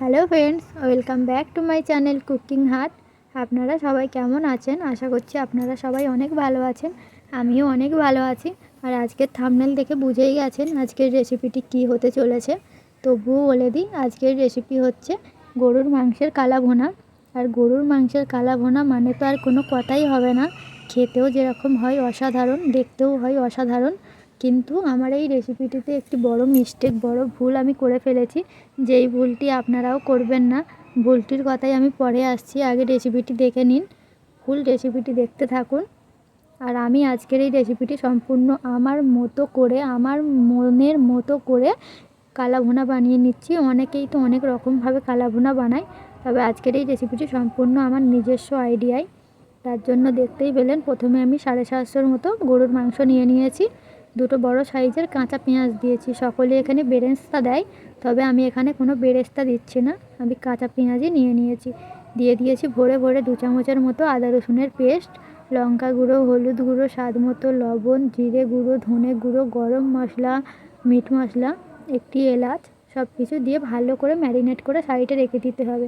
Hello friends, welcome back to my channel cooking হাট আপনারা সবাই কেমন আছেন? আশা করছি আপনারা সবাই অনেক ভালো আছেন, আমিও অনেক ভালো আছি। আর আজকের থামনেল দেখে বুঝেই গেছেন আজকের রেসিপিটি কি হতে চলেছে। তবুও বলে দিই, আজকের রেসিপি হচ্ছে গরুর মাংসের কালা ভোনা আর গরুর মাংসের কালা ভোনা মানে তো আর কোনো কথাই হবে না। খেতেও যেরকম হয় অসাধারণ, দেখতেও হয় অসাধারণ। কিন্তু আমার এই রেসিপিটিতে একটি বড় মিস্টেক বড় ভুল আমি করে ফেলেছি, যেই ভুলটি আপনারাও করবেন না। ভুলটির কথাই আমি পরে আসছি, আগে রেসিপিটি দেখে নিন। ফুল রেসিপিটি দেখতে থাকুন। আর আমি আজকের এই রেসিপিটি সম্পূর্ণ আমার মতো করে, আমার মনের মতো করে কালা ভুনা বানিয়ে নিচ্ছি। অনেকেই তো অনেক রকমভাবে কালা ভুনা বানায়, তবে আজকের এই রেসিপিটি সম্পূর্ণ আমার নিজস্ব আইডিয়ায় তার জন্য দেখতেই পেলেন, প্রথমে আমি সাড়ে সাতশোর মতো গরুর মাংস নিয়ে নিয়েছি। দুটো বড় সাইজের কাঁচা পেঁয়াজ দিয়েছি। সকলে এখানে বেরেস্তা দেয়, তবে আমি এখানে কোনো বেরেস্তা দিচ্ছি না। আমি কাঁচা পেঁয়াজই নিয়ে নিয়েছি। দিয়ে দিয়েছি ভরে ভরে দু চামচের মতো আদা রসুনের পেস্ট, লঙ্কা গুঁড়ো, হলুদ গুঁড়ো, স্বাদ মতো লবণ, জিরে গুঁড়ো, ধনে গুঁড়ো, গরম মশলা, মিট মশলা, একটি এলাচ সব কিছু দিয়ে ভালো করে ম্যারিনেট করে সাইডে রেখে দিতে হবে।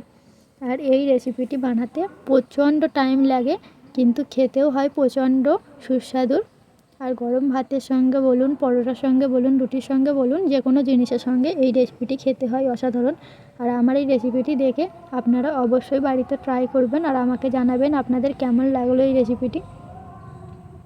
আর এই রেসিপিটি বানাতে প্রচণ্ড টাইম লাগে, কিন্তু খেতেও হয় প্রচণ্ড সুস্বাদুর। আর গরম ভাতের সঙ্গে বলুন, পরোটার সঙ্গে বলুন, রুটির সঙ্গে বলুন, যে কোনো জিনিসের সঙ্গে এই রেসিপিটি খেতে হয় অসাধারণ। আর আমার এই রেসিপিটি দেখে আপনারা অবশ্যই বাড়িতে ট্রাই করবেন আর আমাকে জানাবেন আপনাদের কেমন লাগল এই রেসিপিটি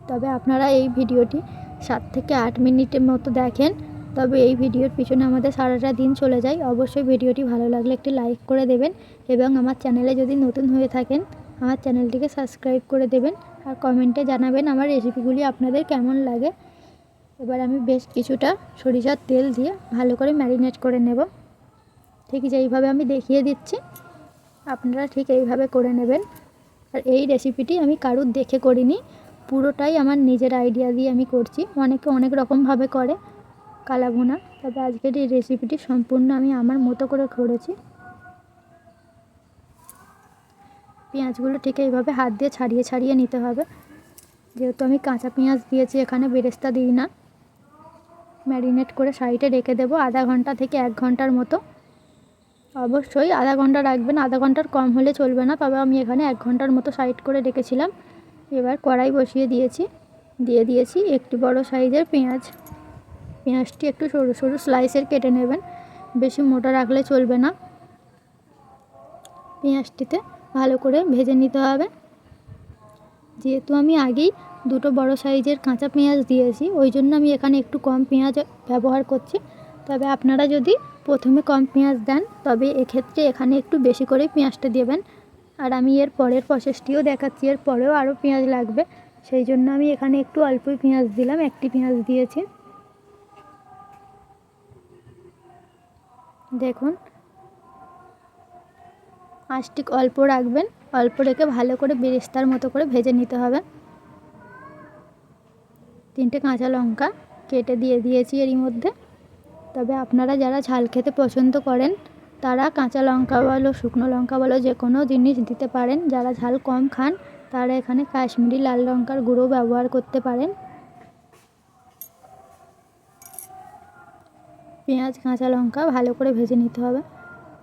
তবে আপনারা এই ভিডিওটি সাত থেকে আট মিনিটের মতো দেখেন, তবে এই ভিডিওর পিছনে আমাদের সারাটা দিন চলে যায়। অবশ্যই ভিডিওটি ভালো লাগলে একটি লাইক করে দেবেন এবং আমার চ্যানেলে যদি নতুন হয়ে থাকেন, আমার চ্যানেলটিকে সাবস্ক্রাইব করে দেবেন। আর কমেন্টে জানাবেন আমার রেসিপিগুলি আপনাদের কেমন লাগে। এবার আমি বেশ কিছুটা সরিষার তেল দিয়ে ভালো করে ম্যারিনেট করে নেব। ঠিক যেইভাবে আমি দেখিয়ে দিচ্ছি, আপনারা ঠিক এইভাবে করে নেবেন। আর এই রেসিপিটি আমি কারুর দেখে করিনি, পুরোটাই আমার নিজের আইডিয়া দিয়ে আমি করছি। অনেকে অনেক রকমভাবে করে কালা ভুনা তবে আজকের এই রেসিপিটি সম্পূর্ণ আমি আমার মতো করে করেছি। পেঁয়াজগুলো ঠিক এইভাবে হাত দিয়ে ছাড়িয়ে ছাড়িয়ে নিতে হবে। যেহেতু আমি কাঁচা পেঁয়াজ দিয়েছি, এখানে বেরেস্তা দিই না। ম্যারিনেট করে সাইডে রেখে দেবো আধা ঘণ্টা থেকে এক ঘণ্টার মতো। অবশ্যই আধা ঘণ্টা রাখবেন, আধা ঘণ্টার কম হলে চলবে না, তবে আমি এখানে এক ঘণ্টার মতো সাইড করে রেখেছিলাম। এবার কড়াই বসিয়ে দিয়েছি। দিয়ে দিয়েছি একটু বড় সাইজের পেঁয়াজ। পেঁয়াজটি একটু সরু সরু স্লাইসের কেটে নেবেন। বেশি মোটা রাখলে চলবে না। পেঁয়াজটিতে ভালো করে ভেজে নিতে হবে। যেহেতু আমি আগেই দুটো বড় সাইজের কাঁচা পেঁয়াজ দিয়েছি, ওই জন্য আমি এখানে একটু কম পেঁয়াজ ব্যবহার করছি। তবে আপনারা যদি প্রথমে কম পেঁয়াজ দেন, তবে এক্ষেত্রে এখানে একটু বেশি করে পেঁয়াজটা দেবেন। আর আমি এর পরের প্রসেসটিও দেখাচ্ছি, এর পরেও আরও পেঁয়াজ লাগবে। সেই জন্য আমি এখানে একটু অল্পই পেঁয়াজ দিলাম, একটি পেঁয়াজ দিয়েছি। দেখুন আঁচটি অল্প রাখবেন, অল্প রেখে ভালো করে বেরেস্তার মতো করে ভেজে নিতে হবে। তিনটে কাঁচা লঙ্কা কেটে দিয়ে দিয়েছি এরই মধ্যে। তবে আপনারা যারা ঝাল খেতে পছন্দ করেন, তারা কাঁচা লঙ্কা বলো, শুকনো লঙ্কা বলো, যে কোনো জিনিস দিতে পারেন। যারা ঝাল কম খান, তারা এখানে কাশ্মীরি লাল লঙ্কার গুঁড়ো ব্যবহার করতে পারেন। পেঁয়াজ, কাঁচা লঙ্কা ভালো করে ভেজে নিতে হবে।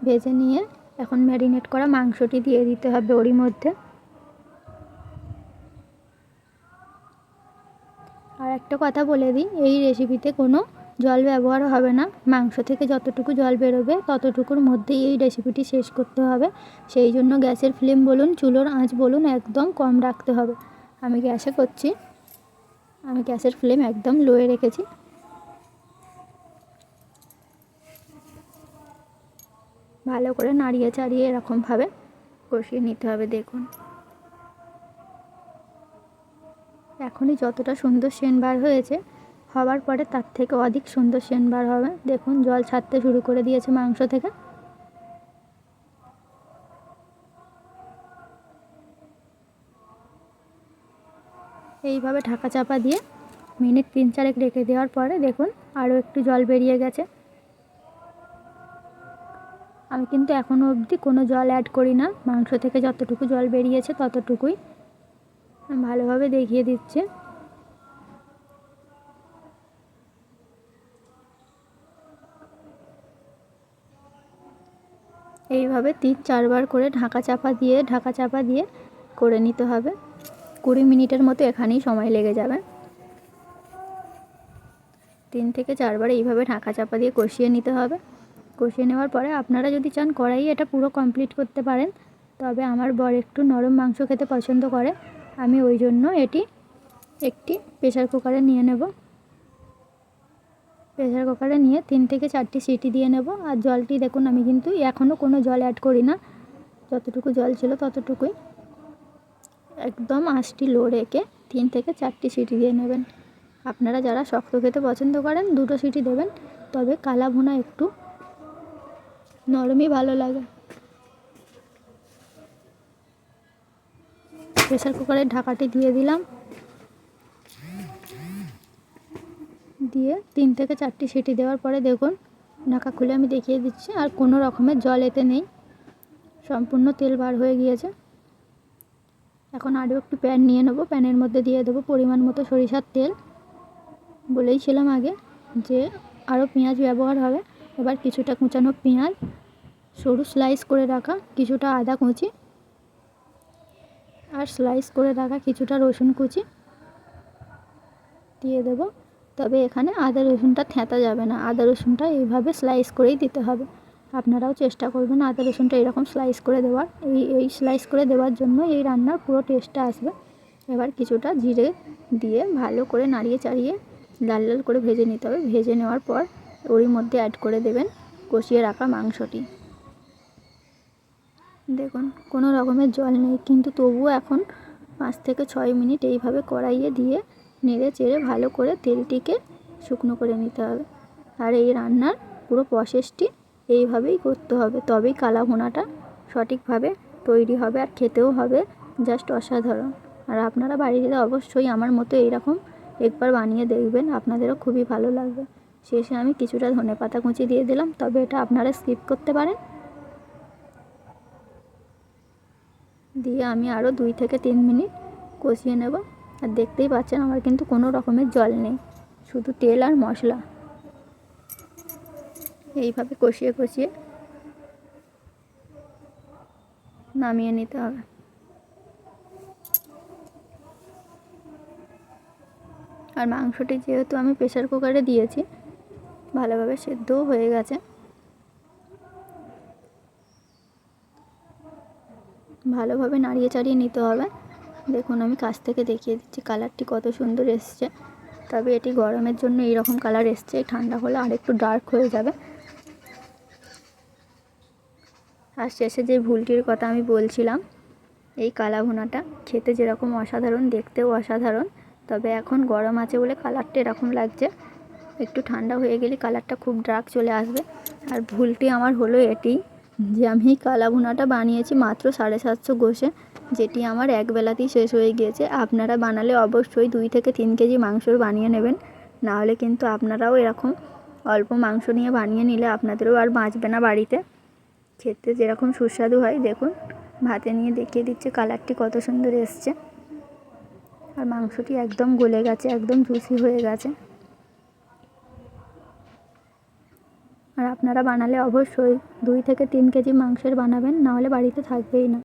ভেজে নিয়ে এখন ম্যারিনেট করা মাংসটি দিয়ে দিতে হবে ওরই মধ্যে। আর একটা কথা বলে দিই, এই রেসিপিতে কোনো জল ব্যবহার হবে না। মাংস থেকে যতটুকু জল বেরোবে, ততটুকুর মধ্যেই এই রেসিপিটি শেষ করতে হবে। সেই জন্য গ্যাসের ফ্লেম বলুন, চুলোর আঁচ বলুন, একদম কম রাখতে হবে। আমি গ্যাসে করছি। আমি গ্যাসের ফ্লেম একদম লোয়ে রেখেছি। ভালো করে নাড়িয়ে চাড়িয়ে এরকমভাবে কষিয়ে নিতে হবে, দেখুন। এখনই যতটা সুন্দর সেন বার হয়েছে হওয়ার পরে তার থেকে অধিক সুন্দর সেন বার হবে। দেখুন, জল ছাড়তে শুরু করে দিয়েছে মাংস থেকে। এইভাবে ঢাকা চাপা দিয়ে মিনিট তিন চারেক রেখে দেওয়ার পরে দেখুন, আরও একটু জল বেরিয়ে গেছে। আমি কিন্তু এখনও অবধি কোনো জল অ্যাড করি না। মাংস থেকে যতটুকু জল বেরিয়েছে ততটুকুই। ভালোভাবে দেখিয়ে দিচ্ছে। এইভাবে তিন চারবার করে ঢাকা চাপা দিয়ে, ঢাকা চাপা দিয়ে করে নিতে হবে। কুড়ি মিনিটের মতো এখানেই সময় লেগে যাবে। তিন থেকে চারবার এইভাবে ঢাকা চাপা দিয়ে কষিয়ে নিতে হবে। কষিয়ে নেওয়ার পরে আপনারা যদি চান কড়াই এটা পুরো কমপ্লিট করতে পারেন, তবে আমার বর একটু নরম মাংস খেতে পছন্দ করে। আমি ওই জন্য এটি একটি প্রেশার কুকারে নিয়ে নেব। প্রেশার কুকারে নিয়ে তিন থেকে চারটি সিটি দিয়ে নেব। আর জলটি দেখুন, আমি কিন্তু এখনও কোনো জল অ্যাড করি না। যতটুকু জল ছিল ততটুকুই। একদম আঁচটি লো রেখে তিন থেকে চারটি সিটি দিয়ে নেবেন। আপনারা যারা শক্ত খেতে পছন্দ করেন, দুটো সিটি দেবেন। তবে কালা ভুনা একটু নরমই ভালো লাগে। প্রেসার কুকারের ঢাকাটি দিয়ে দিলাম। দিয়ে তিন থেকে চারটি সিটি দেওয়ার পরে দেখুন, ঢাকা খুলে আমি দেখিয়ে দিচ্ছি, আর কোনো রকমের জল এতে নেই। সম্পূর্ণ তেল বার হয়ে গিয়েছে। এখন আরও একটু প্যান নিয়ে নেব। প্যানের মধ্যে দিয়ে দেবো পরিমাণ মতো সরিষার তেল। বলেইছিলাম আগে যে আরও পেঁয়াজ ব্যবহার হবে। এবার কিছুটা কুচানো পেঁয়াজ, সরু স্লাইস করে রাখা কিছুটা আদা কুচি আর স্লাইস করে রাখা কিছুটা রসুন কুচি দিয়ে দেবো। তবে এখানে আদা রসুনটা থেঁতা যাবে না। আদা রসুনটা এইভাবে স্লাইস করেই দিতে হবে। আপনারাও চেষ্টা করবেন আদা রসুনটা এরকম স্লাইস করে দেওয়ার। এই এই স্লাইস করে দেওয়ার জন্য এই রান্নার পুরো টেস্টটা আসবে। এবার কিছুটা জিরে দিয়ে ভালো করে নাড়িয়ে চাড়িয়ে লাল লাল করে ভেজে নিতে হবে। ভেজে নেওয়ার পর ওরই মধ্যে অ্যাড করে দেবেন কষিয়ে রাখা মাংসটি। দেখুন, কোনো রকমের জল নেই, কিন্তু তবুও এখন পাঁচ থেকে ছয় মিনিট এইভাবে কড়াইয়ে দিয়ে নেড়ে চেড়ে ভালো করে তেলটিকে শুকনো করে নিতে হবে। আর এই রান্নার পুরো প্রসেসটি এইভাবেই করতে হবে, তবেই কালা ভুনাটা সঠিকভাবে তৈরি হবে আর খেতেও হবে জাস্ট অসাধারণ। আর আপনারা বাড়ি বাড়িতে অবশ্যই আমার মতো এইরকম একবার বানিয়ে দেখবেন, আপনাদেরও খুবই ভালো লাগবে। শেষে আমি কিছুটা ধনে পাতা কুচি দিয়ে দিলাম, তবে এটা আপনারা স্কিপ করতে পারেন। দিয়ে আমি আরও দুই থেকে তিন মিনিট কষিয়ে নেব। আর দেখতেই পাচ্ছেন আমার কিন্তু কোনো রকমের জল নেই, শুধু তেল আর মশলা। এইভাবে কষিয়ে কষিয়ে নামিয়ে নিতে হবে। আর মাংসটি যেহেতু আমি প্রেশার কুকারে দিয়েছি ভালোভাবে সেদ্ধও হয়ে গেছে। ভালোভাবে নাড়িয়ে চাড়িয়ে নিতে হবে। দেখুন, আমি কাছ থেকে দেখিয়ে দিচ্ছি কালারটি কত সুন্দর এসছে। তবে এটি গরমের জন্য এইরকম কালার এসছে ঠান্ডা হলে আরেকটু ডার্ক হয়ে যাবে। আর শেষে যে ভুলটির কথা আমি বলছিলাম, এই কালা ভুনাটা খেতে যেরকম অসাধারণ, দেখতেও অসাধারণ, তবে এখন গরম আছে বলে কালারটা এরকম লাগছে। একটু ঠান্ডা হয়ে গেলে কালারটা খুব ডার্ক চলে আসবে। আর ভুলটি আমার হলো এটি, যে আমি কালা ভুনাটা বানিয়েছি মাত্র সাড়ে সাতশো গোষে যেটি আমার এক বেলাতেই শেষ হয়ে গিয়েছে। আপনারা বানালে অবশ্যই দুই থেকে তিন কেজি মাংসর বানিয়ে নেবেন। নাহলে কিন্তু আপনারাও এরকম অল্প মাংস নিয়ে বানিয়ে নিলে আপনাদেরও আর বাঁচবে না বাড়িতে। খেতে যেরকম সুস্বাদু হয়, দেখুন, ভাতে নিয়ে দেখিয়ে দিচ্ছে কালারটি কত সুন্দর এসছে। আর মাংসটি একদম গলে গেছে, একদম জুসি হয়ে গেছে। আর আপনারা বানালে অবশ্যই দুই থেকে তিন কেজি মাংসের বানাবেন নাহলে বাড়িতে থাকবেই না।